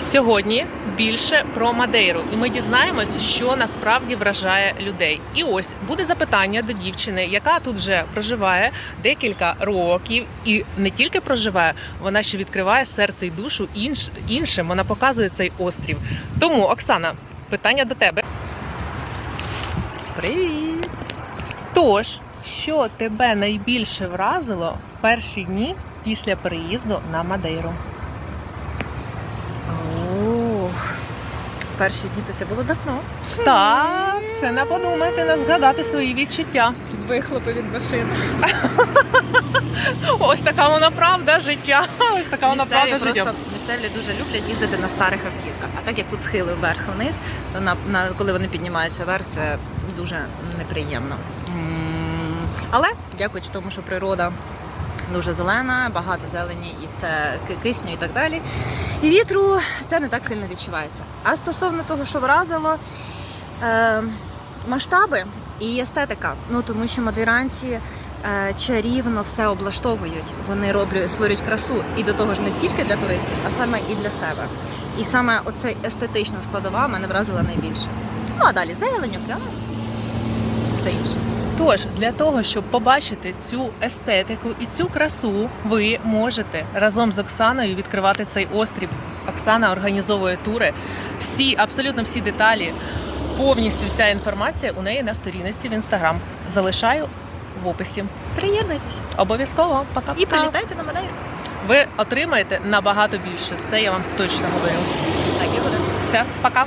Сьогодні більше про Мадейру, і ми дізнаємось, що насправді вражає людей. І ось буде запитання до дівчини, яка тут вже проживає декілька років, і не тільки проживає, вона ще відкриває серце і душу інш, іншим. Вона показує цей острів. Тому, Оксана, питання до тебе. Привіт! Тож, що тебе найбільше вразило в перші дні після переїзду на Мадейру? Ох, перші дні то це було давно. Так, це не подумайте, не згадати свої відчуття. Вихлопи від машин. Ось така вона правда життя. Ось така вона Місцеві правда життя. просто місцеві дуже люблять їздити на старих автівках. А так як тут схили вверх-вниз, то на, на коли вони піднімаються вверх, це дуже неприємно. Але дякуючи тому, що природа дуже зелена, багато зелені, і це кисню і так далі. І вітру це не так сильно відчувається. А стосовно того, що вразило, е, масштаби і естетика. Ну тому що мадиранці е, чарівно все облаштовують. Вони роблять, створюють красу і до того ж не тільки для туристів, а саме і для себе. І саме оцей естетична складова мене вразила найбільше. Ну а далі зелень, океан. Це інше. Тож для того, щоб побачити цю естетику і цю красу, ви можете разом з Оксаною відкривати цей острів. Оксана організовує тури. Всі, абсолютно всі деталі, повністю вся інформація у неї на сторінці в інстаграм. Залишаю в описі. Приєднуйтесь Обов'язково пока. і прилітайте на Мадейру. Ви отримаєте набагато більше. Це я вам точно говорю. Так і буде. Все, пока.